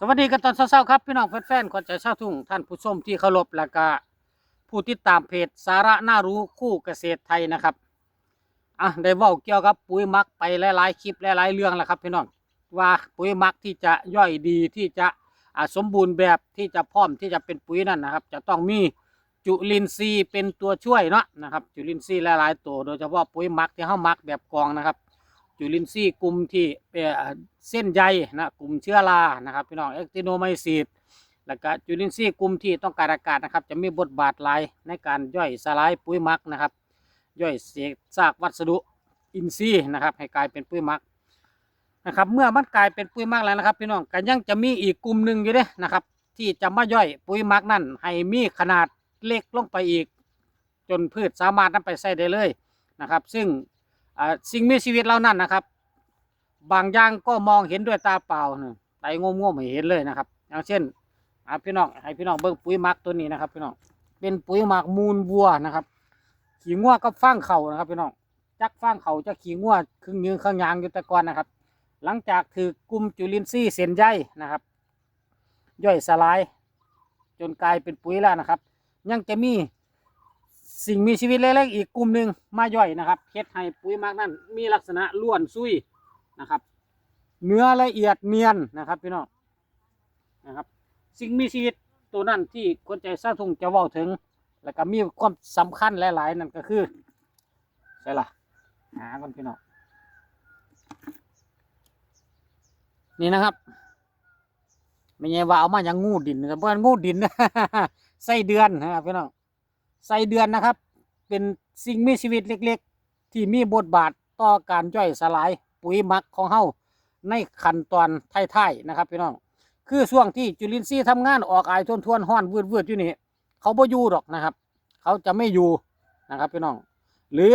สวัสดีกันตอนเช้าๆครับ พี่น้องแฟนๆคนใจเช่าทุ่งท่านผู้ชมที่เคารพและก็ผู้ติดตามเพจสาระน่ารู้คู่เกษตรไทยนะครับอะได้ว้าเกี่ยวกับปุ๋ยมักไปหลายๆคลิปหลายๆเรื่องแล้วครับพี่น้องว่าปุ๋ยมักที่จะย่อยดีที่จะสมบูรณ์แบบที่จะพร้อมที่จะเป็นปุ๋ยนั่นนะครับ จะต้องมีจุลินทรีย์เป็นตัวช่วยเนาะนะครับ จุลินทรีย์หลายๆตัวโดยเฉพาะปุ๋ยมักที่เฮามักแบบกองนะครับ จุลินทรีย์กลุ่มที่เป็นเส้นใยนะกลุ่มเชื้อรานะครับพี่น้องเอ็กติโนไมซีดแล้วก็จุลินทรีย์กลุ่มที่ต้องการอากาศนะครับ จะมีบทบาทหลายในการย่อยสลายปุ๋ยหมักนะครับ ย่อยเศษซากวัสดุอินทรีย์นะครับ ให้กลายเป็นปุ๋ยหมักนะครับ เมื่อมันกลายเป็นปุ๋ยหมักแล้วนะครับ พี่น้องก็ยังจะมีอีกกลุ่มหนึ่งอยู่เด้นะครับ ที่จะมาย่อยปุ๋ยหมักนั่นให้มีขนาดเล็กลงไปอีก จนพืชสามารถนำไปใช้ได้เลยนะครับ ซึ่ง สิ่งมีชีวิตเหล่านั้นนะครับ บางอย่างก็มองเห็นด้วยตาเปล่านะไตงมงมๆไม่เห็นเลยนะครับ อย่างเช่นพี่น้องให้พี่น้องเบิ่งปุ๋ยมักตัวนี้นะครับ พี่น้องเป็นปุ๋ยหมักมูลวัวนะครับ ขี้งัวกับฟางเข่านะครับ พี่น้องจักฟางเข่าจะขี้งัวครึ่งยืนข้างยางอยู่ต่ก่อนนะครับ หลังจากถือกุมจุลินทรีย์เส้นใยนะครับ ย่อยสลาย จนกลายเป็นปุ๋ยแล้วนะครับ ยังจะมี สิ่งมีชีวิตเล็กๆอีกกลุ่มหนึ่งมาย่อยนะครับเฮ็ดให้ปุ๋ยมักนั้นมีลักษณะล้วนซุยนะครับ เนื้อละเอียดเนียนนะครับพี่น้องนะครับ สิ่งมีชีวิตตัวนั้นที่คนใจสร้างทุงจะว้าถึง แล้วก็มีความสำคัญหลายๆนั่นก็คือใช่ล่ะหากันพี่น้องนี่นะครับไม่ใช่ว่าเอามาอย่างงูดินนะครับเพราะงูดินไส้เดือนนะครับพี่น้อง ไส้เดือนนะครับ เป็นสิ่งมีชีวิตเล็กๆ ที่มีบทบาทต่อการย่อยสลายปุ๋ยหมักของเฮาในขั้นตอนท้ายๆนะครับพี่น้อง คือช่วงที่จุลินทรีย์ทำงานออกอายทวนทวนๆห้อนวืดวืดๆอยู่นี่เขาบ่อยู่หรอกนะครับ เขาจะไม่อยู่นะครับพี่น้อง หรือ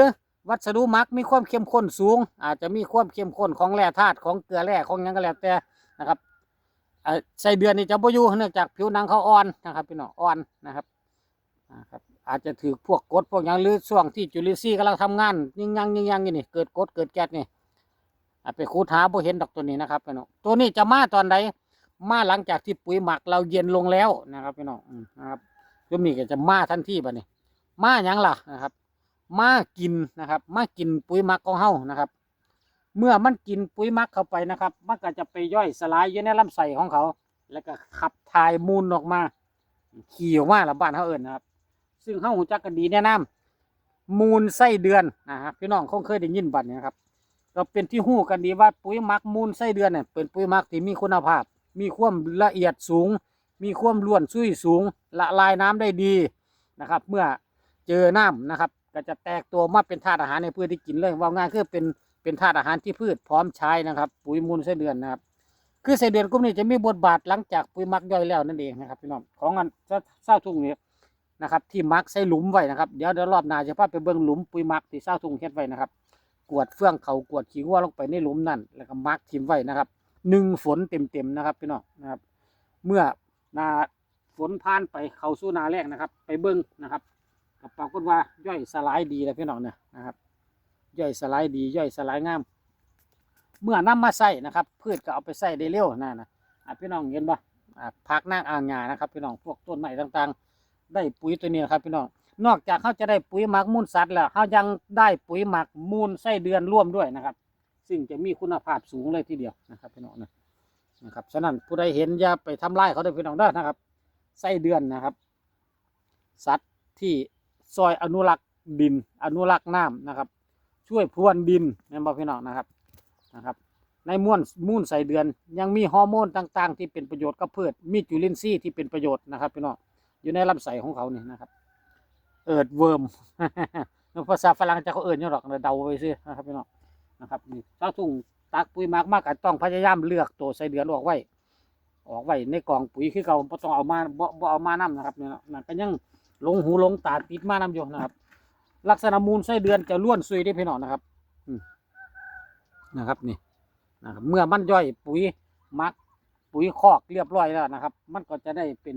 วัสดุมักมีความเข้มข้นสูง อาจจะมีความเข้มข้นของแร่ธาตุของเกลือแร่ของยังก็แล้วแต่นะครับเอ่อไส้เดือนนี่จะบ่อยู่เนื่องจากผิวหนังเขาอ่อนนะครับพี่น้องอ่อนนะครับนะครับ อาจจะถือพวกกดพวกยังหรือช่วงที่จุลินทรีย์กำลังทำงานยิ่งยังยิ่งยังนี่เกิดกดเกิดแก๊สนี่ไปคูดหาบ่เห็นดอกตัวนี้นะครับพี่น้องตัวนี้จะมาตอนใดมาหลังจากที่ปุ๋ยหมักเราเย็นลงแล้วนะครับพี่น้องนะครับตัวนี้ก็จะมาทันทีบัดนี้ มาหยังล่ะนะครับ มากินนะครับ มากินปุ๋ยหมักของเฮานะครับ เมื่อมันกินปุ๋ยหมักเข้าไปนะครับ มันก็จะไปย่อยสลายอยู่ในลำไส้ของเขา แล้วก็ขับถ่ายมูลออกมา ขี่ออกมาละบ้านเขาเอิญนะครับ ซึ่งเขาหูจักกันดีแนะนำมูลไส้เดือนนะครับพี่น้องคงเคยได้ยินบัดนี้นะครับก็เป็นที่หู้กันดีว่าปุ๋ยมักมูลไส้เดือนเนี่ยเป็นปุ๋ยมักที่มีคุณภาพ มีความละเอียดสูง มีความล้วนซุยสูง ละลายน้ำได้ดีนะครับ เมื่อเจอน้ำนะครับ ก็จะแตกตัวมาเป็นธาตุอาหารในพืชที่กินเลยว่าง่ายคือเป็นเป็นธาตุอาหารที่พืชพร้อมใช้นะครับ ปุ๋ยมูลไส้เดือนนะครับคือไส้เดือนกลุ่มนี้จะมีบทบาทหลังจากปุ๋ยมักย่อยแล้วนั่นเองนะครับพี่น้องของอันเศร้าทุ่งนี้ นะครับที่มักใส่หลุมไว้นะครับเดี๋ยวเดี๋ยวรอบหน้าจะพาไปเบิ่งหลุมปุ๋ยมักที่เศร้าทุ่งเฮ็ดไว้นะครับ กวดเฟื่องเขากวดขี้งัวลงไปในหลุมนั่นแล้วก็มักทิมไว้นะครับหนึ่งฝนเต็มๆนะครับพี่น้องนะครับ เมื่อนาฝนผ่านไปเขาสู่หนาแรกนะครับ ไปเบิ่งนะครับก็ปรากฏว่าย่อยสลายดีแล้วพี่น้องเนี่ยนะครับ ย่อยสลายดีย่อยสลายงาม เมื่อนำมาใส่นะครับ พืชก็เอาไปใส่ได้เร็วนั่นะอะพี่น้องเห็นปะพักนางอ่างงานะครับ พี่น้องพวกต้นไม้ต่างๆ ได้ปุ๋ยตัวนี้นะครับพี่น้องนอกจากเขาจะได้ปุ๋ยหมักมูลสัตว์แล้วเขายังได้ปุ๋ยหมักมูลไส้เดือนร่วมด้วยนะครับ ซึ่งจะมีคุณภาพสูงเลยทีเดียวนะครับพี่น้องนะนะครับฉะนั้นผู้ใดเห็นอย่าไปทำลายเขาเด้พี่น้องเด้นะครับไส้เดือนนะครับ สัตว์ที่ซอยอนุรักษ์ดิน อนุรักษ์น้ำนะครับ ช่วยพรวนดินแม่นบ่พี่น้องนะครับนะครับ ในม้วนมูลไส้เดือนยังมีฮอร์โมนต่าง ๆ ที่เป็นประโยชน์กับพืชมีจุลินทรีย์ที่เป็นประโยชน์นะครับพี่น้อง อยู่ในลำไส้ของเขานี่นะครับ เอิดเวิร์มภาษาฝรั่งจะเขาเอิดเนี่ยหรอกเดาไปซินะครับพี่น้องนะครับนี่ถ้าทุ่งตักปุ๋ยหมากมากก็ต้องพยายามเลือกตัวไส้เดือนออกไว้ ออกไว้ในกล่องปุ๋ยคือเขาบ่ต้องเอามาบ่บ่เอามานํนะครับเนี่ยนะมันก็ยังลงหูลงตาติดมานํอยู่นะครับ ลักษณะมูลไส้เดือนจะล้วนซุยได้พี่น้องนะครับนะครับนี่นะครับเมื่อมันย่อยปุ๋ยหมักปุ๋ยคอกเรียบร้อยแล้วนะครับ มันก็จะได้เป็น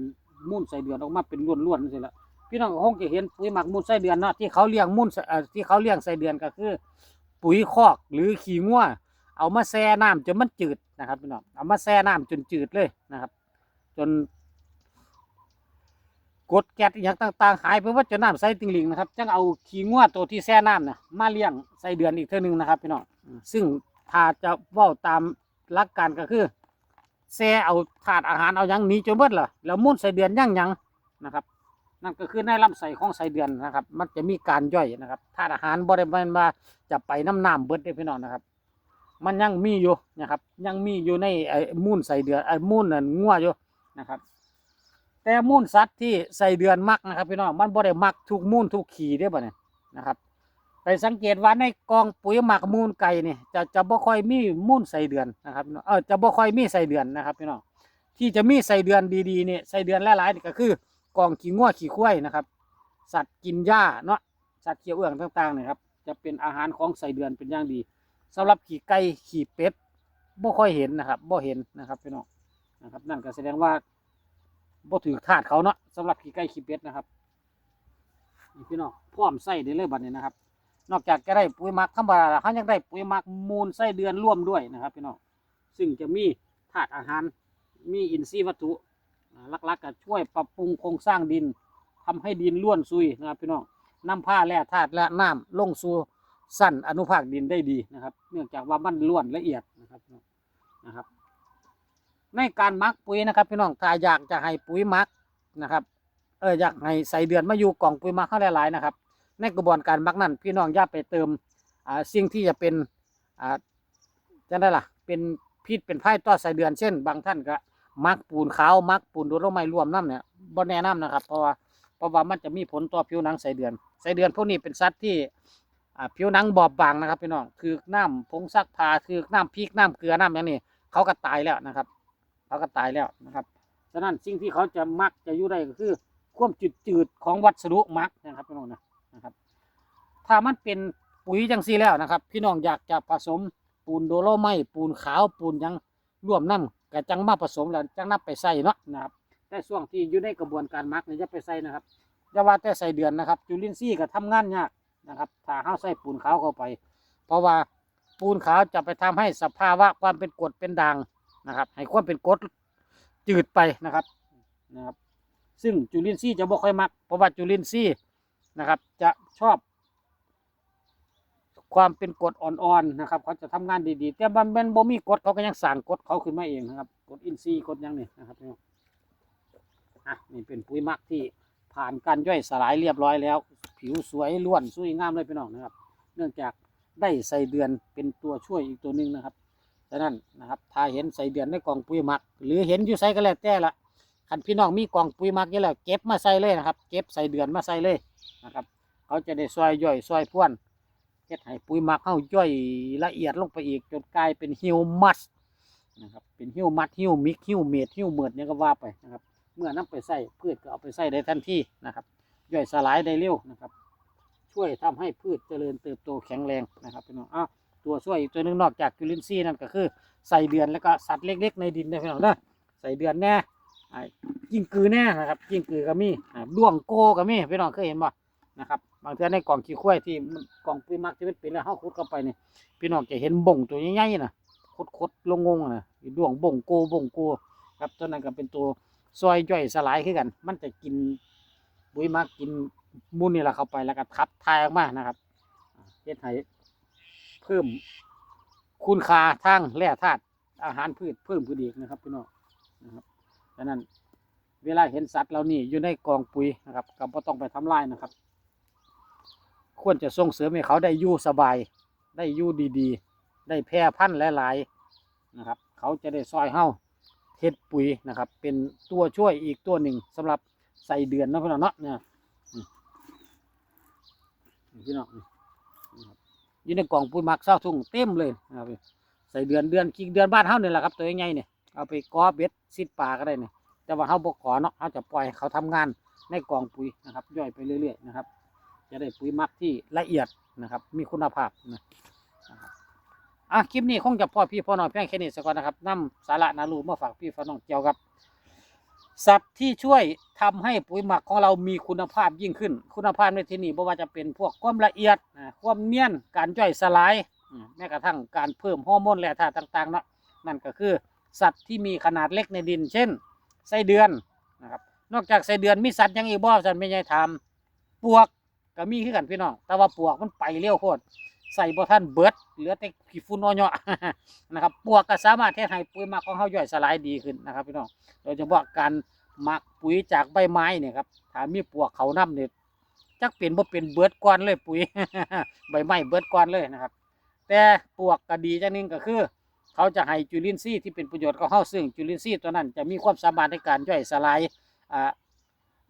มูลไส้เดือนออกมาเป็นล้วนๆนี่แหละพี่น้องก็คงจะเห็นปุ๋ยหมักมูลไส้เดือนเนาะที่เขาเลี้ยงมูลเอ่อที่เขาเลี้ยงไส้เดือนก็คือ ปุ๋ยคอกหรือขี้งัวเอามาแช่น้ำจนมันจืดนะครับพี่น้องเอามาแช่น้ำจนจืดเลยนะครับ จนกดแก๊สอย่างต่างๆหายไปว่าจะน้ำใส่ติงลิงนะครับจังเอาขี้งัวตัวที่แช่น้ำนะมาเลี้ยงใส่เดือนอีกเท่านึงนะครับพี่น้องซึ่งถ้าจะว่าตามหลักการก็คือ แช่เอาถาดอาหารเอายังหนีจนเบิดล่ะแล้วมุ่นใส่เดือนย่างยังนะครับ นั่นก็คือในลำไส้ของไส้เดือนนะครับ มันจะมีการย่อยนะครับธาตุอาหารบริเวณว่าจะไปน้ำน้ำเบิดได้พี่น้องนะครับ มันยังมีอยู่นะครับ ยังมีอยู่ในไอ้มูลไส้เดือนไอ้มูลนั่นงัวอยู่นะครับ แต่มูลสัตว์ที่ใส่เดือนมักนะครับพี่น้องมันบ่ได้มักทุกมูลทุกขี่ได้อบ่เนี่ยนะครับ ไปสังเกตว่าในกองปุ๋ยหมักมูลไก่นี่จะจะบ่ค่อยมีมูลใส่เดือนนะครับพี่น้องเออจะบ่ค่อยมีใส่เดือนนะครับพี่น้องที่จะมีใส่เดือนดีๆเนี่ยใส่เดือนหลายๆนี่ก็คือกองขี้งัวขี้ควายนะครับ สัตว์กินหญ้าเนาะสัตว์เคี้ยวเอื้องต่างๆเนี่ยครับ จะเป็นอาหารของใส่เดือนเป็นอย่างดีสำหรับขี่ไก่ขี่เป็ดบ่ค่อยเห็นนะครับบ่เห็นนะครับพี่น้องนะครับ นั่นก็แสดงว่าบ่ถือถาดเขาเนาะสำหรับขี้ไก่ขี้เป็ดนะครับพี่น้องพร้อมใส่ได้เลยบัดนี้นะครับ นอกจากจะได้ปุ๋ยหมักธรรมดาแล้วเขายังได้ปุ๋ยหมักมูลไส้เดือนร่วมด้วยนะครับพี่น้องซึ่งจะมีธาตุอาหารมีอินทรีย์วัตถุลักๆก็ช่วยปรับปรุงโครงสร้างดินทำให้ดินร่วนซุยนะครับพี่น้องน้ำผ้าแร่ธาตุและน้ำลงสู่สั้นอนุภาคดินได้ดีนะครับ เนื่องจากว่ามันร่วนละเอียดนะครับนะครับ ในการมักปุ๋ยนะครับ พี่น้องถ้าอยากจะให้ปุ๋ยมักนะครับเอออยากให้ใส่เดือนมาอยู่กล่องปุ๋ยมักเขาหลายๆนะครับ ในกระบวนการมักนั้น พี่น้องอย่าไปเติมสิ่งที่จะเป็นจะได้ล่ะเป็นพิษเป็นไผ่ต่อใส่เดือนเช่น บางท่านก็มักปูนขาวมักปูนโดลงไม้รวมน้ำเนี่ยบ่แนะนำนะครับ เพราะว่าเพราะว่ามันจะมีผลต่อผิวหนังใส่เดือนใส่เดือนพวกนี้เป็นสัตว์ที่ผิวหนังบอบบางนะครับพี่น้องคือน้ำผงซักผ้าคือน้ำพริกน้ำเกลือน้ำอย่างนี้เขาก็ตายแล้วนะครับ เขาก็ตายแล้วนะครับฉะนั้นสิ่งที่เขาจะมักจะอยู่ได้ก็คือความจืดจืดของวัสดุมักนะครับพี่น้องนะ นะครับ ถ้ามันเป็นปุ๋ยจังซี่แล้วนะครับ พี่น้องอยากจะผสมปูนโดโลไม้ปูนขาวปูนยังร่วมน้ำก็จังมาผสมแล้วจังนับไปใส่เนาะนะครับแต่ช่วงที่อยู่ในกระบวนการมักนี่จะไปใส่นะครับอย่าว่าแต่ใส่เดือนนะครับ จุลินทรีย์ก็ทำงานยากนะครับ ถ้าเฮาใส่ปูนขาวเข้าไป เพราะว่าปูนขาวจะไปทำให้สภาวะความเป็นกรดเป็นด่างนะครับ ให้ความเป็นกรดจืดไปนะครับนะครับ ซึ่งจุลินทรีย์จะบ่ค่อยมัก เพราะว่าจุลินทรีย์ นะครับ จะชอบ ความเป็นกดอ่อนๆนะครับ เขาจะทำงานดีๆ แต่มันเป็นบ่มีกดเขาก็ยังสั่งกดเขาขึ้นมาเองนะครับ กดอินทรีกดยังนี่นะครับอะนี่เป็นปุ๋ยมักที่ผ่านการย่อยสลายเรียบร้อยแล้ว ผิวสวยล้วนสวยงามเลยพี่น้องนะครับ เนื่องจากได้ใส่เดือนเป็นตัวช่วยอีกตัวหนึ่งนะครับฉะนั้นนะครับถ้าเห็นใส่เดือนในกล่องปุ๋ยมัก หรือเห็นอยู่ใส่ก็แล้วแต่ละคันพี่น้องมีกล่องปุ๋ยมักอยู่แหล้วเก็บมาใส่เลยนะครับ เก็บใส่เดือนมาใส่เลย นะครับ เขาจะได้ซอยย่อยซอยพ่วนเฮ็ดให้ปุ๋ยหมักเข้าย่อยละเอียดลงไปอีกจนกลายเป็นฮิวมัสนะครับเป็นฮิวมัสฮิวมิกฮิวเมดฮิวเมิดเนี่ยก็ว่าไปนะครับ เมื่อนำไปใส่พืชก็เอาไปใส่ได้ทันทีนะครับ ย่อยสลายได้เร็วนะครับ ช่วยทำให้พืชเจริญเติบโตแข็งแรงนะครับพี่น้องอ้าวตัวช่วยอีกตัวหนึงนอกจากจุลินทรีย์นั่นก็คือใส่เดือนแล้วก็สัตว์เล็ก ๆ ในดินนะพี่น้องเด้อใส่เดือนแน่กิ้งกือแน่นะครับกิ้งกือก็มีอ่าด้วงโกก็มีพี่น้องเคยเห็นบ่ นะครับ บางเทื่อในกล่องขี้ข้วยที่กล่องปุ๋ยหมักที่มันเป็นแล้วเฮาขุดเข้าไปนี่พี่น้องจะเห็นบ่งตัวใหญ่ๆน่ะคดๆลงงงๆน่ะดวงบ่งโกบ่งโกครับตัวนั้นก็เป็นตัวซอยย่อยสลายคือกัน มันจะกินปุ๋ยมักกินมูลนี่แหละเข้าไปแล้วก็ทับทายออกมานะครับเฮ็ดให้เพิ่มคุณค่าทางแร่ธาตุอาหารพืชเพิ่มขึ้นอีกนะครับพี่น้องนะครับดังนั้นเวลาเห็นสัตว์เหล่านี้อยู่ในกองปุ๋ยนะครับก็บ่ต้องไปทำลายนะครับ ควรจะส่งเสริมให้เขาได้อยู่สบาย ได้อยู่ดีๆ ได้แพร่พันธุ์หลาย ๆ นะครับ เขาจะได้ซอยเฮาเฮ็ดปุ๋ยนะครับ เป็นตัวช่วยอีกตัวหนึ่งสำหรับใส่เดือนนะพี่น้องเนาะเนี่ยอืมนี่พี่น้องนี่นะอยู่ในกล่องปุ๋ยหมักเศร้าทุ่งเต็มเลยนะครับใส่เดือนเดือนคิงเดือนบ้านเฮาเนี่ยแหละครับ ตัวใหญ่ๆเนี่ยเอาไปกอเบ็ดซิดปลาก็ได้เนี่ยแต่ว่าเฮาบ่ขอเนาะเฮาจะปล่อยเขาทำงานในกล่องปุ๋ยนะครับ ย่อยไปเรื่อยๆนะครับ จะได้ปุ๋ยหมักที่ละเอียดนะครับ มีคุณภาพนะอะคลิปนี้คงจะพ่อพี่พ่อน้องเพียงแค่นี้สักก่อนนะครับนำสาระนารูมาฝากพี่พอน้องเกี่ยวกับ สัตว์ที่ช่วยทำให้ปุ๋ยหมักของเรามีคุณภาพยิ่งขึ้น คุณภาพในที่นี้บ่ว่าจะเป็นพวกความละเอียดอ่าความเนียนการย่อยสลายแม้กระทั่งการเพิ่มฮอร์โมนแร่ธาตุต่างๆเนาะนั่นก็คือ สัตว์ที่มีขนาดเล็กในดิน เช่นไส้เดือนนะครับนอกจากไส้เดือนมีสัตว์ยังอีกบ่สันไม่ใช่ทำปวก ก็มีคือกันพี่น้องแต่ว่าปวกมันไปเร็วโคตรใส่บ่ท่านเบิดเหลือแต่ขี้ฝุ่นน้อยๆนะครับปวกก็สามารถเทให้ปุ๋ยหมักของเฮาย่อยสลายดีขึ้นนะครับพี่น้องโดยเฉพาะการหมักปุ๋ยจากใบไม้เนี่ยครับถ้ามีปวกเขานํเนี่ยจักเป็นบ่เป็นเบิดก่อนเลยปุ๋ยใบไม้เบิดก่อนเลยนะครับ แต่ปวกก็ดีจังนึงก็คือ เขาจะให้จุลินทรีย์ที่เป็นประโยชน์กับเฮาซึ่งจุลินทรีย์ตัวนั้นจะมีความสามารถในการย่อยสลายอ่า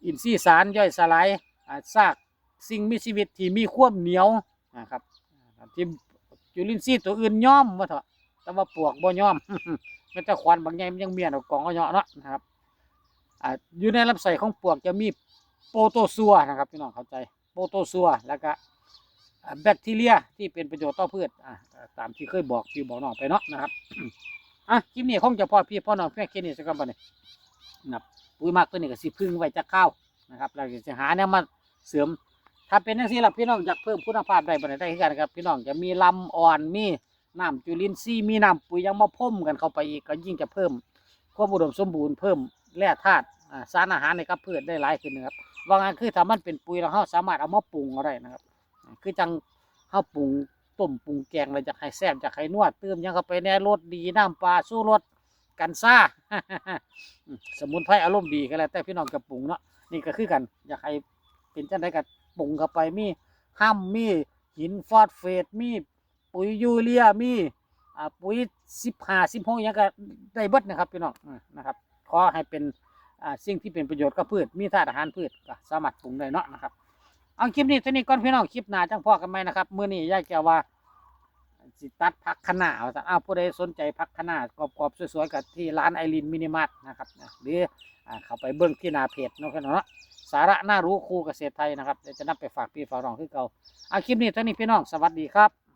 อินทรีย์สารย่อยสลายอ่าซาก สิ่งมีชีวิตที่มีความเหนียวนะครับที่จุลินทรีย์ตัวอื่นย่อมว่าเถอะแต่ว่าปวกบ่ย่อมแม้แต่ควันบางอย่างมันยังเมียนเอากองเอาเหาะเนาะนะครับอยู่ในลำไส้ของปวกจะมีโปรโตซัวนะครับพี่น้องเข้าใจโปรโตซัวแล้วก็แบคทีเรียที่เป็นประโยชน์ต่อพืชตามที่เคยบอกพี่บอกน้องไปเนาะนะครับอะคลิปนี้คงจะพอพี่พ่อน้องเพียงแค่นี้สักก่อนบัดนี้นะครับปุ๋ยมักตัวนี้ก็สิพึ่งไว้จะข้าวนะครับเราจะหาแนวมาเสริม ถ้าเป็นจังซี่ล่ะพี่น้องอยากเพิ่มคุณภาพได้บ่ได้ได้คือกันครับ พี่น้องจะมีลำอ่อนมีน้ำจุลินทรีย์มีน้ำปุ๋ยยังมาพ่มกันเข้าไปอีกก็ยิ่งจะเพิ่มความอุดมสมบูรณ์เพิ่มแร่ธาตุสารอาหารในกับพืชได้หลายขึ้นนะครับว่างั้นคือถ้ามันเป็นปุ๋ยแล้วเราสามารถเอามาปรุงอะไรนะครับ คือจังข้าปรุงต้มปรุงแกงเลยจะให้แซ่บจะให้นวดเติมยังเข้าไปในรสดีน้ำปลาสู้รสกันซ่าสมุนไพรอารมณ์ดีก็แล้วแต่พี่น้องกับปรุงเนาะนี่ก็คือกันอยากให้เป็นจังไดกับ ปรุงเข้าไปมีห้ามมีหินฟอสเฟตมีปุ๋ยยูเรียมีอ่าปุ๋ยสิบห้าสิบหกยังก็ได้เบิดนะครับพี่น้องนะครับขอให้เป็นอ่าสิ่งที่เป็นประโยชน์กับพืชมีธาตุอาหารพืชก็สามารถปรุงได้เนาะนะครับเอาคลิปนี้ตัวนี้ก่อนพี่น้องคลิปหน้าจังพ่อกันไหมนะครับมื้อนี้ยายแกว่าสิตัดผักคะน้าเอาซะอ้าวผู้ใดสนใจผักคะน้ากรอบๆสวยๆกับที่ร้านไอรินมินิมาร์ทนะครับนะหรืออ่าเข้าไปเบิ่งที่นาเพจเนาะครับเนาะ สาระน่ารู้ครูเกษตรไทยนะครับเดี๋ยวจะนำไปฝากพี่ฝากน้องคือเก่าอาคลิปนี้ท่านี้พี่น้องสวัสดีครับ